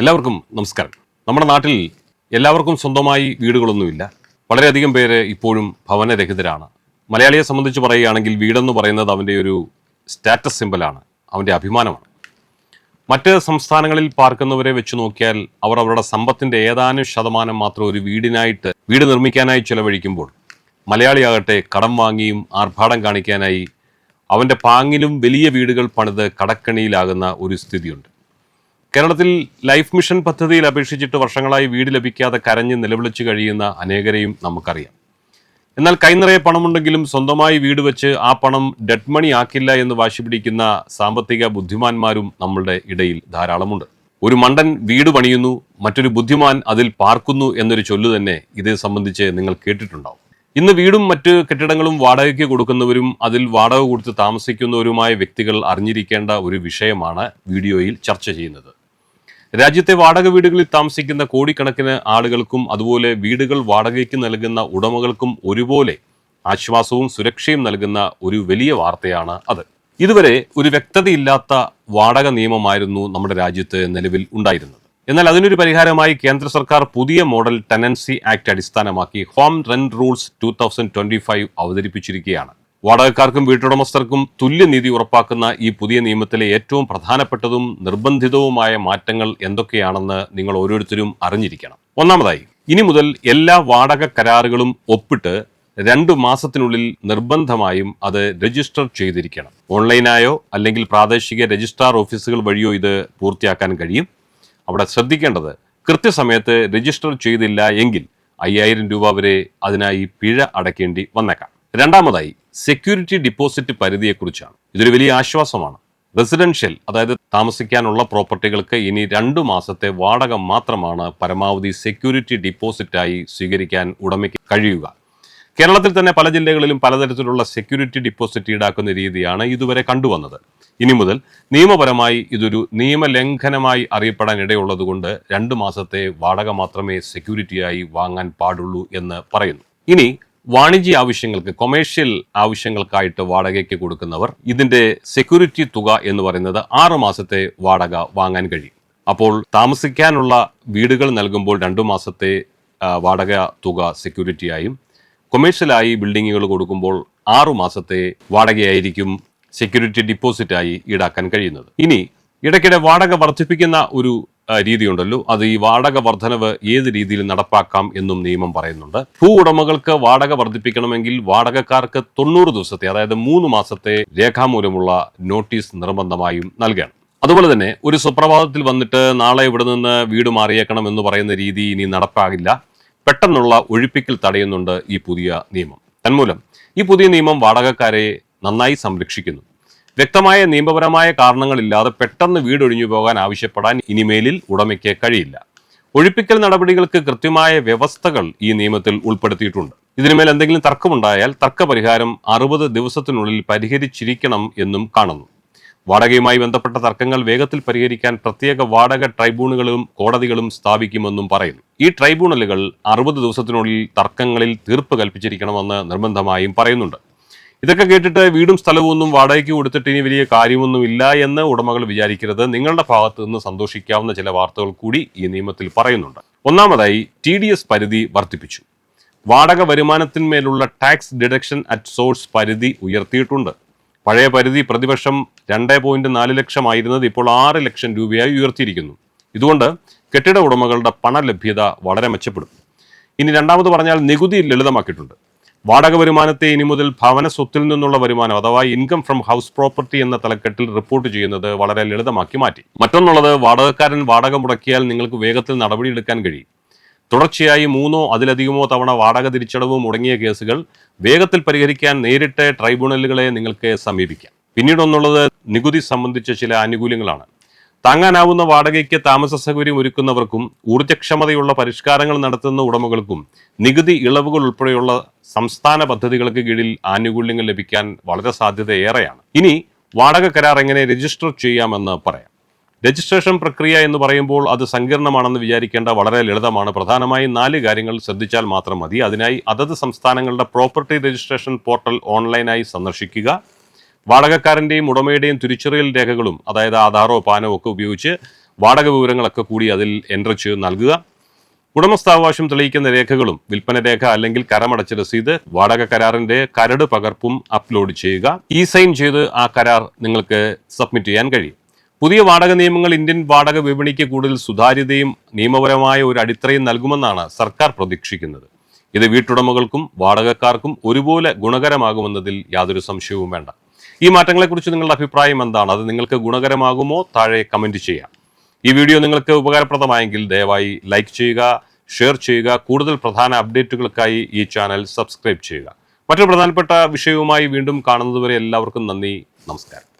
എല്ലാവർക്കും നമസ്കാരം. നമ്മുടെ നാട്ടിൽ എല്ലാവർക്കും സ്വന്തമായി വീടുകളൊന്നുമില്ല. വളരെയധികം പേര് ഇപ്പോഴും ഭവനരഹിതരാണ്. മലയാളിയെ സംബന്ധിച്ച് പറയുകയാണെങ്കിൽ വീടെന്ന് പറയുന്നത് അവന്റെ ഒരു സ്റ്റാറ്റസ് സിമ്പലാണ് അവന്റെ അഭിമാനമാണ്. മറ്റ് സംസ്ഥാനങ്ങളിൽ പാർക്കുന്നവരെ വെച്ച് നോക്കിയാൽ അവർ അവരുടെ സമ്പത്തിന്റെ ഏതാനും ശതമാനം മാത്രം ഒരു വീടിനായിട്ട് വീട് നിർമ്മിക്കാനായി ചിലവഴിക്കുമ്പോൾ മലയാളിയാകട്ടെ കടം വാങ്ങിയും ആർഭാടം കാണിക്കാനായി അവന്റെ പാങ്ങിലും വലിയ വീടുകൾ പണിത് കടക്കണിയിലാകുന്ന ഒരു സ്ഥിതിയുണ്ട്. കേരളത്തിൽ ലൈഫ് മിഷൻ പദ്ധതിയിൽ അപേക്ഷിച്ചിട്ട് വർഷങ്ങളായി വീട് ലഭിക്കാതെ കരഞ്ഞ് നിലവിളിച്ച് കഴിയുന്ന അനേകരെയും നമുക്കറിയാം. എന്നാൽ കൈനിറയെ പണമുണ്ടെങ്കിലും സ്വന്തമായി വീട് വെച്ച് ആ പണം ഡെഡ് മണി ആക്കില്ല എന്ന് വാശി പിടിക്കുന്ന സാമ്പത്തിക ബുദ്ധിമാന്മാരും നമ്മളുടെ ഇടയിൽ ധാരാളമുണ്ട്. ഒരു മണ്ടൻ വീട് പണിയുന്നു മറ്റൊരു ബുദ്ധിമാൻ അതിൽ പാർക്കുന്നു എന്നൊരു ചൊല്ലു തന്നെ ഇത് സംബന്ധിച്ച് നിങ്ങൾ കേട്ടിട്ടുണ്ടാവും. ഇന്ന് വീടും മറ്റ് കെട്ടിടങ്ങളും വാടകയ്ക്ക് കൊടുക്കുന്നവരും അതിൽ വാടക കൊടുത്ത് താമസിക്കുന്നവരുമായ വ്യക്തികൾ അറിഞ്ഞിരിക്കേണ്ട ഒരു വിഷയമാണ് വീഡിയോയിൽ ചർച്ച ചെയ്യുന്നത്. രാജ്യത്തെ വാടക വീടുകളിൽ താമസിക്കുന്ന കോടിക്കണക്കിന് ആളുകൾക്കും അതുപോലെ വീടുകൾ വാടകയ്ക്ക് നൽകുന്ന ഉടമകൾക്കും ഒരുപോലെ ആശ്വാസവും സുരക്ഷയും നൽകുന്ന ഒരു വലിയ വാർത്തയാണ് അത്. ഇതുവരെ ഒരു വ്യക്തതയില്ലാത്ത വാടക നിയമമായിരുന്നു നമ്മുടെ രാജ്യത്ത് നിലവിൽ ഉണ്ടായിരുന്നത്. എന്നാൽ അതിനൊരു പരിഹാരമായി കേന്ദ്ര സർക്കാർ പുതിയ മോഡൽ ടെനൻസി ആക്ട് അടിസ്ഥാനമാക്കി ഹോം റെന്റ് റൂൾസ് ടൂ അവതരിപ്പിച്ചിരിക്കുകയാണ്. വാടകക്കാർക്കും വീട്ടുടമസ്ഥർക്കും തുല്യനീതി ഉറപ്പാക്കുന്ന ഈ പുതിയ നിയമത്തിലെ ഏറ്റവും പ്രധാനപ്പെട്ടതും നിർബന്ധിതവുമായ മാറ്റങ്ങൾ എന്തൊക്കെയാണെന്ന് നിങ്ങൾ ഓരോരുത്തരും അറിഞ്ഞിരിക്കണം. ഒന്നാമതായി ഇനി മുതൽ എല്ലാ വാടക കരാറുകളും ഒപ്പിട്ട് രണ്ടു മാസത്തിനുള്ളിൽ നിർബന്ധമായും അത് രജിസ്റ്റർ ചെയ്തിരിക്കണം. ഓൺലൈനായോ അല്ലെങ്കിൽ പ്രാദേശിക രജിസ്ട്രാർ ഓഫീസുകൾ വഴിയോ ഇത് പൂർത്തിയാക്കാൻ കഴിയും. അവിടെ ശ്രദ്ധിക്കേണ്ടത് കൃത്യസമയത്ത് രജിസ്റ്റർ ചെയ്തില്ല എങ്കിൽ അയ്യായിരം രൂപ വരെ അതിനായി പിഴ അടയ്ക്കേണ്ടി വന്നേക്കാം. രണ്ടാമതായി സെക്യൂരിറ്റി ഡിപ്പോസിറ്റ് പരിധിയെക്കുറിച്ചാണ്. ഇതൊരു വലിയ ആശ്വാസമാണ്. റെസിഡൻഷ്യൽ അതായത് താമസിക്കാനുള്ള പ്രോപ്പർട്ടികൾക്ക് ഇനി രണ്ടു മാസത്തെ വാടക മാത്രമാണ് പരമാവധി സെക്യൂരിറ്റി ഡിപ്പോസിറ്റായി സ്വീകരിക്കാൻ ഉടമയ്ക്ക് കഴിയുക. കേരളത്തിൽ തന്നെ പല ജില്ലകളിലും പലതരത്തിലുള്ള സെക്യൂരിറ്റി ഡിപ്പോസിറ്റ് ഈടാക്കുന്ന രീതിയാണ് ഇതുവരെ കണ്ടുവന്നത്. ഇനി മുതൽ നിയമപരമായി ഇതൊരു നിയമലംഘനമായി അറിയപ്പെടാൻ ഇടയുള്ളതുകൊണ്ട് രണ്ട് മാസത്തെ വാടക മാത്രമേ സെക്യൂരിറ്റിയായി വാങ്ങാൻ പാടുള്ളൂ എന്ന് പറയുന്നു. ഇനി വാണിജ്യ ആവശ്യങ്ങൾക്ക് കൊമേഴ്ഷ്യൽ ആവശ്യങ്ങൾക്കായിട്ട് വാടകയ്ക്ക് കൊടുക്കുന്നവർ ഇതിന്റെ സെക്യൂരിറ്റി തുക എന്ന് പറയുന്നത് ആറ് മാസത്തെ വാടക വാങ്ങാൻ കഴിയും. അപ്പോൾ താമസിക്കാനുള്ള വീടുകൾ നൽകുമ്പോൾ രണ്ടു മാസത്തെ വാടക തുക സെക്യൂരിറ്റിയായും കൊമേഴ്ഷ്യലായി ബിൽഡിങ്ങുകൾ കൊടുക്കുമ്പോൾ ആറു മാസത്തെ വാടകയായിരിക്കും സെക്യൂരിറ്റി ഡിപ്പോസിറ്റായി ഈടാക്കാൻ കഴിയുന്നത്. ഇനി ഇടയ്ക്കിടെ വാടക വർദ്ധിപ്പിക്കുന്ന ഒരു രീതിയുണ്ടല്ലോ. അത് ഈ വാടക വർധനവ് ഏത് രീതിയിൽ നടപ്പാക്കാം എന്നും നിയമം പറയുന്നുണ്ട്. ഭൂ ഉടമകൾക്ക് വാടക വർദ്ധിപ്പിക്കണമെങ്കിൽ വാടകക്കാർക്ക് തൊണ്ണൂറ് ദിവസത്തെ അതായത് മൂന്ന് മാസത്തെ രേഖാമൂലമുള്ള നോട്ടീസ് നിർബന്ധമായും നൽകണം. അതുപോലെ തന്നെ ഒരു സുപ്രഭാതത്തിൽ വന്നിട്ട് നാളെ ഇവിടെ നിന്ന് വീട് മാറിയേക്കണം എന്ന് പറയുന്ന രീതി ഇനി നടപ്പാകില്ല. പെട്ടെന്നുള്ള ഒഴിപ്പിക്കൽ തടയുന്നുണ്ട് ഈ പുതിയ നിയമം. തന്മൂലം ഈ പുതിയ നിയമം വാടകക്കാരെ നന്നായി സംരക്ഷിക്കുന്നു. വ്യക്തമായ നിയമപരമായ കാരണങ്ങളില്ലാതെ പെട്ടെന്ന് വീടൊഴിഞ്ഞു പോകാൻ ആവശ്യപ്പെടാൻ ഇനിമേലിൽ ഉടമയ്ക്ക് കഴിയില്ല. ഒഴിപ്പിക്കൽ നടപടികൾക്ക് കൃത്യമായ വ്യവസ്ഥകൾ ഈ നിയമത്തിൽ ഉൾപ്പെടുത്തിയിട്ടുണ്ട്. ഇതിനുമേൽ എന്തെങ്കിലും തർക്കമുണ്ടായാൽ തർക്കപരിഹാരം അറുപത് ദിവസത്തിനുള്ളിൽ പരിഹരിച്ചിരിക്കണം എന്നും കാണുന്നു. വാടകയുമായി ബന്ധപ്പെട്ട തർക്കങ്ങൾ വേഗത്തിൽ പരിഹരിക്കാൻ പ്രത്യേക വാടക ട്രൈബ്യൂണലുകളും കോടതികളും സ്ഥാപിക്കുമെന്നും പറയുന്നു. ഈ ട്രൈബ്യൂണലുകൾ അറുപത് ദിവസത്തിനുള്ളിൽ തർക്കങ്ങളിൽ തീർപ്പ് കൽപ്പിച്ചിരിക്കണമെന്ന് നിർബന്ധമായും പറയുന്നുണ്ട്. ഇതൊക്കെ കേട്ടിട്ട് വീടും സ്ഥലവും ഒന്നും വാടകയ്ക്ക് കൊടുത്തിട്ട് ഇനി വലിയ കാര്യമൊന്നും ഇല്ല എന്ന് ഉടമകൾ വിചാരിക്കരുത്. നിങ്ങളുടെ ഭാഗത്ത് നിന്ന് സന്തോഷിക്കാവുന്ന ചില വാർത്തകൾ കൂടി ഈ നിയമത്തിൽ പറയുന്നുണ്ട്. ഒന്നാമതായി ടി ഡി എസ് പരിധി വർദ്ധിപ്പിച്ചു. വാടക വരുമാനത്തിന്മേലുള്ള ടാക്സ് ഡിഡക്ഷൻ അറ്റ് സോഴ്സ് പരിധി ഉയർത്തിയിട്ടുണ്ട്. പഴയ പരിധി പ്രതിവർഷം രണ്ട് പോയിന്റ് നാല് ലക്ഷമായിരുന്നത് ഇപ്പോൾ ആറ് ലക്ഷം രൂപയായി ഉയർത്തിയിരിക്കുന്നു. ഇതുകൊണ്ട് കെട്ടിട ഉടമകളുടെ പണലഭ്യത വളരെ മെച്ചപ്പെടും. ഇനി രണ്ടാമത് പറഞ്ഞാൽ നികുതി ലളിതമാക്കിയിട്ടുണ്ട്. വാടക വരുമാനത്തെ ഇനി മുതൽ ഭവന സ്വത്തിൽ നിന്നുള്ള വരുമാനം അഥവാ ഇൻകം ഫ്രം ഹൗസ് പ്രോപ്പർട്ടി എന്ന തലക്കെട്ടിൽ റിപ്പോർട്ട് ചെയ്യുന്നത് വളരെ ലളിതമാക്കി മാറ്റി. മറ്റൊന്നുള്ളത് വാടകക്കാരൻ വാടക മുടക്കിയാൽ നിങ്ങൾക്ക് വേഗത്തിൽ നടപടിയെടുക്കാൻ കഴിയും. തുടർച്ചയായി മൂന്നോ അതിലധികമോ തവണ വാടക തിരിച്ചടവ് മുടങ്ങിയ കേസുകൾ വേഗത്തിൽ പരിഹരിക്കാൻ നേരിട്ട് ട്രൈബ്യൂണലുകളെ നിങ്ങൾക്ക് സമീപിക്കാം. പിന്നീടൊന്നുള്ളത് നികുതി സംബന്ധിച്ച ചില ആനുകൂല്യങ്ങളാണ്. താങ്ങാനാവുന്ന വാടകയ്ക്ക് താമസ സൗകര്യം ഒരുക്കുന്നവർക്കും ഊർജക്ഷമതയുള്ള പരിഷ്കാരങ്ങൾ നടത്തുന്ന ഉടമകൾക്കും നികുതി ഇളവുകൾ ഉൾപ്പെടെയുള്ള സംസ്ഥാന പദ്ധതികൾക്ക് കീഴിൽ ആനുകൂല്യങ്ങൾ ലഭിക്കാൻ വളരെ സാധ്യത ഏറെയാണ്. ഇനി വാടക കരാർ എങ്ങനെ രജിസ്റ്റർ ചെയ്യാമെന്ന് പറയാം. രജിസ്ട്രേഷൻ പ്രക്രിയ എന്ന് പറയുമ്പോൾ അത് സങ്കീർണമാണെന്ന് വിചാരിക്കേണ്ട വളരെ ലളിതമാണ്. പ്രധാനമായും നാല് കാര്യങ്ങൾ ശ്രദ്ധിച്ചാൽ മാത്രം മതി. അതിനായി അതത് സംസ്ഥാനങ്ങളുടെ പ്രോപ്പർട്ടി രജിസ്ട്രേഷൻ പോർട്ടൽ ഓൺലൈനായി സന്ദർശിക്കുക. വാടകക്കാരന്റെയും ഉടമയുടെയും തിരിച്ചറിയൽ രേഖകളും അതായത് ആധാറോ പാനോ ഒക്കെ ഉപയോഗിച്ച് വാടക വിവരങ്ങളൊക്കെ കൂടി അതിൽ എന്റർ ചെയ്ത് നൽകുക. ഉടമസ്ഥാവകാശം തെളിയിക്കുന്ന രേഖകളും വിൽപ്പന രേഖ അല്ലെങ്കിൽ കരമടച്ച രസീത് വാടക കരാറിന്റെ കരട് പകർപ്പും അപ്ലോഡ് ചെയ്യുക. ഈ സൈൻ ചെയ്ത് ആ കരാർ നിങ്ങൾക്ക് സബ്മിറ്റ് ചെയ്യാൻ കഴിയും. പുതിയ വാടക നിയമങ്ങൾ ഇന്ത്യൻ വാടക വിപണിക്ക് കൂടുതൽ സുതാര്യതയും നിയമപരമായ ഒരു അടിത്തറയും നൽകുമെന്നാണ് സർക്കാർ പ്രതീക്ഷിക്കുന്നത്. ഇത് വീട്ടുടമകൾക്കും വാടകക്കാർക്കും ഒരുപോലെ ഗുണകരമാകുമെന്നതിൽ യാതൊരു സംശയവും വേണ്ട. ഈ മാറ്റങ്ങളെക്കുറിച്ച് നിങ്ങളുടെ അഭിപ്രായം എന്താണ്? അത് നിങ്ങൾക്ക് ഗുണകരമാകുമോ? താഴെ കമന്റ് ചെയ്യാം. ഈ വീഡിയോ നിങ്ങൾക്ക് ഉപകാരപ്രദമായെങ്കിൽ ദയവായി ലൈക്ക് ചെയ്യുക ഷെയർ ചെയ്യുക കൂടുതൽ പ്രധാന അപ്ഡേറ്റുകൾക്കായി ഈ ചാനൽ സബ്സ്ക്രൈബ് ചെയ്യുക. മറ്റൊരു പ്രധാനപ്പെട്ട വിഷയവുമായി വീണ്ടും കാണുന്നതുവരെ എല്ലാവർക്കും നന്ദി നമസ്കാരം.